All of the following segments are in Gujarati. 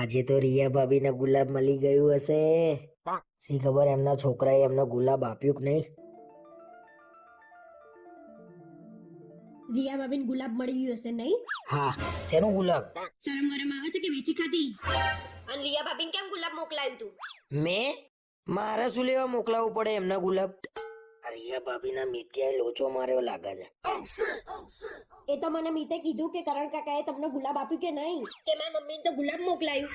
આજે તો રિયા ભાભીને ગુલાબ મળી ગયું હશે. શી ખબર એમના છોકરાએ એમને ગુલાબ આપ્યું કે નહીં? રિયા ભાભીને ગુલાબ મળી ગયું હશે નહીં? હા શેનો ગુલાબ? શરમ વરમ આવે છે કે વેચી ખાધી? અને રિયા ભાભીને કેમ ગુલાબ મોકલાયું તું? મેં? મારે શું લેવા મોકલાવવું પડે એમના ગુલાબ? આ ભાભીના મિત્યાએ લોચો માર્યો લાગે છે એ તો મને મીતે કીધું કે કરણ કાકાએ તમને ગુલાબ આપ્યું કે નહીં? કે મારી મમ્મીને તો ગુલાબ મોકલાયું.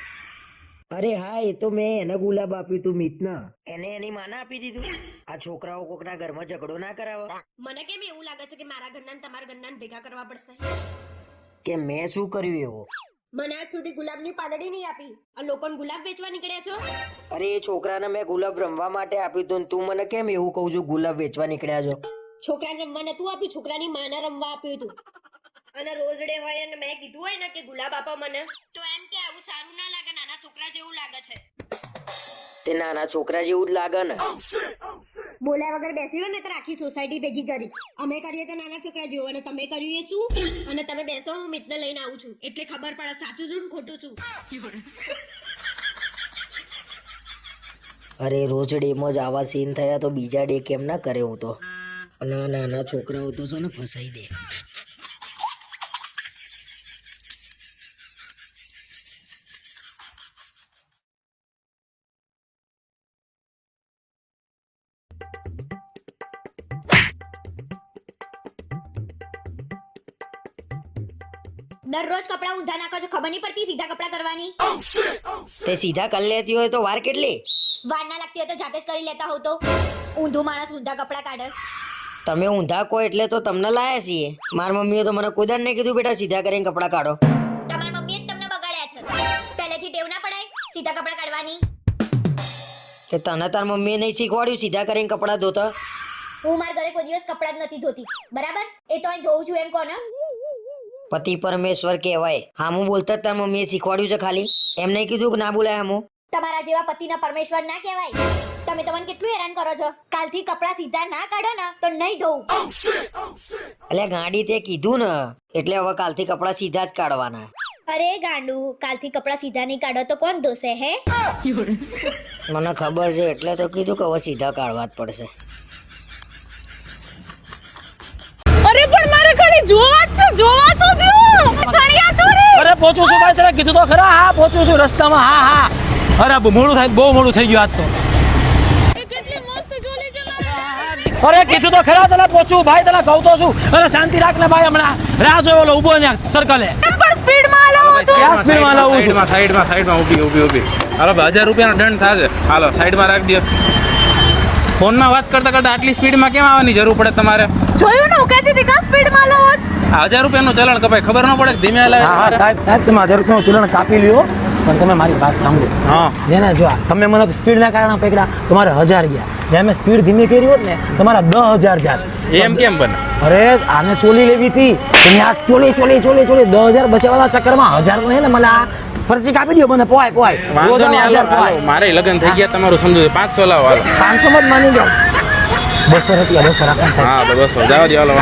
અરે હા એ તો મેં એને ગુલાબ આપ્યું તું મિતના એને એની માને આપી દીધું. આ છોકરાઓ કોકના ઘરમાં ઝઘડો ના કરાવો. મને કેમ એવું લાગે છે કે મારા ઘરના ને તમારા ઘરના ભેગા કરવા પડશે? કે મેં શું કર્યું એવું? મને આજ સુધી ગુલાબની પાંદડી નહીં આપી. આ લોકોને ગુલાબ વેચવા નીકળ્યા છો? અરે એ છોકરાને મેં ગુલાબ રમવા માટે આપ્યું તું તું મને કેમ એવું કહું છું? ગુલાબ વેચવા નીકળ્યા છો. છોકરાને રમવા નતું આપ્યું છોકરાની માને રમવા આપ્યું હતું. અને રોજ ડે હોય અને મેં કીધું હોય ને કે ગુલાબ આપો મને. તો એમ કે આવું સારું ના લાગે નાના છોકરા જેવું લાગે છે. તે નાના છોકરા જેવું જ લાગે ને. બોલ્યા વગર બેસી રહો ને તો આખી સોસાયટી ભેગી કરીશ. અમે કરીએ તો નાના છોકરા જેવું અને તમે કર્યું એ શું? અને તમે બેસો, હું મિતને લઈને આવું છું. એટલે ખબર પડે, સાચું છું ને ખોટું છું? અરે, રોજ ડેમાં જ આવા સીન થયા તો બીજા ડે કેમ ના કરે હું તો? ના નાના છોકરાઓ તો છે ને ફસાઈ દે. દરરોજ કપડાં ઊંધા નાખો છો ખબર નહીં પડતી સીધા કપડાં કરવાની તે સીધા કરી લેતી હોય તો વાર કેટલી? વાર ના લાગતી હોય તો જાતે જ કરી લેતા હોવ તો. ઊંધું માણસ ઊંધા કપડાં કાઢે. તમે ઊંધા કો એટલે તો તમને લાયા છીએ. માર મમ્મીએ તો મને કુદર નહીં કીધું બેટા સીધા કરીને કપડાં કાઢો. તમારી મમ્મીએ તમને બગાડ્યા છે. પહેલેથી ટેવ ના પડાય સીધા કપડાં કાઢવાની. કે તને તાર મમ્મીએ નહીં શીખવાડ્યું સીધા કરીને કપડાં ધોતા? હું મારા ઘરે કોઈ દિવસ કપડાં જ નથી ધોતી. બરાબર? એ તો અહીં ધોઉં છું એમ કોને? પતિ પરમેશ્વર કહેવાય. હામું બોલતા જ તાર મમ્મીએ શીખવાડ્યું છે ખાલી. એમને કીધું કે ના બોલાય હામું. તમારા જેવા પતિના પરમેશ્વર ના કહેવાય. તમે તમને કેટલું હેરાન કરો છો? કાલથી કપડા સીધા ના કાઢો ને તો નહીં ધોઉં. એટલે ગાડી તે કીધું ને એટલે હવે કાલથી કપડા સીધા જ કાઢવાના. અરે ગાંડુ કાલથી કપડા સીધા નહીં કાઢો તો કોણ ધોશે હે? મને ખબર છે એટલે તો કીધું કે હવે સીધા કાઢવા જ પડશે. અરે પણ મારે ખાલી જોવા તો દો ચણિયા ચોરી અરે પહોંચું છું ભાઈ તને કીધું તો ખરા. હા પહોંચું છું રસ્તામાં. હા હા. અરે મોડું થાય બહુ મોડું થઈ ગયું આજ તો. એ કેટલી મસ્ત ચોલી છે મારે. અરે કીધું તો ખરા તને પહોંચું. ભાઈ તને કહું તો છું. અરે શાંતિ રાખ ને ભાઈ હમણાં. રાહ જોયો ઓલો ઊભો ને સર્કલે લાવું સાઈડમાં સાઈડમાં સાઈડમાં ઊભી ઊભી ઊભી. હાલો હજાર રૂપિયાનો દંડ થશે. હાલો સાઈડમાં રાખી દો ફોનમાં વાત કરતા કરતા આટલી સ્પીડમાં કેમ આવવાની જરૂર પડે તમારે? જોયું ને હું કહેતી હતી કા સ્પીડમાં હલાવો? આ હજાર રૂપિયાનું ચલણ કપાય. ખબર ન પડે ધીમે હા હા સાહેબ સાહેબ તમે હજાર રૂપિયાનું ચલણ કાપી લ્યો પણ તમે મારી વાત સાંભળો. હા. જેને જો તમે મને સ્પીડના કારણે પકડ્યા તમારે હજાર ગયા. ને અમે સ્પીડ ધીમી કરી હોત ને તમારા દસ હજાર જાત. એમ કેમ બને? અરે આને ચોલી લેવી હતી. તમે આ ચોલી ચોલી ચોલી ચોલી દસ હજાર બચાવવાના ચક્કરમાં હજાર તો છે ને મને આ ફરજી કાપી દો મને પોવાય પોવાય વાંધો નહીં હાલો મારે લગન થઈ ગયા તમારું સમજો પાંચસો લાવો હાલો. પાંચસો માં જ માની જાઓ બસો રૂપિયા બસો રાખો હા બસો. જાવ દો હાલો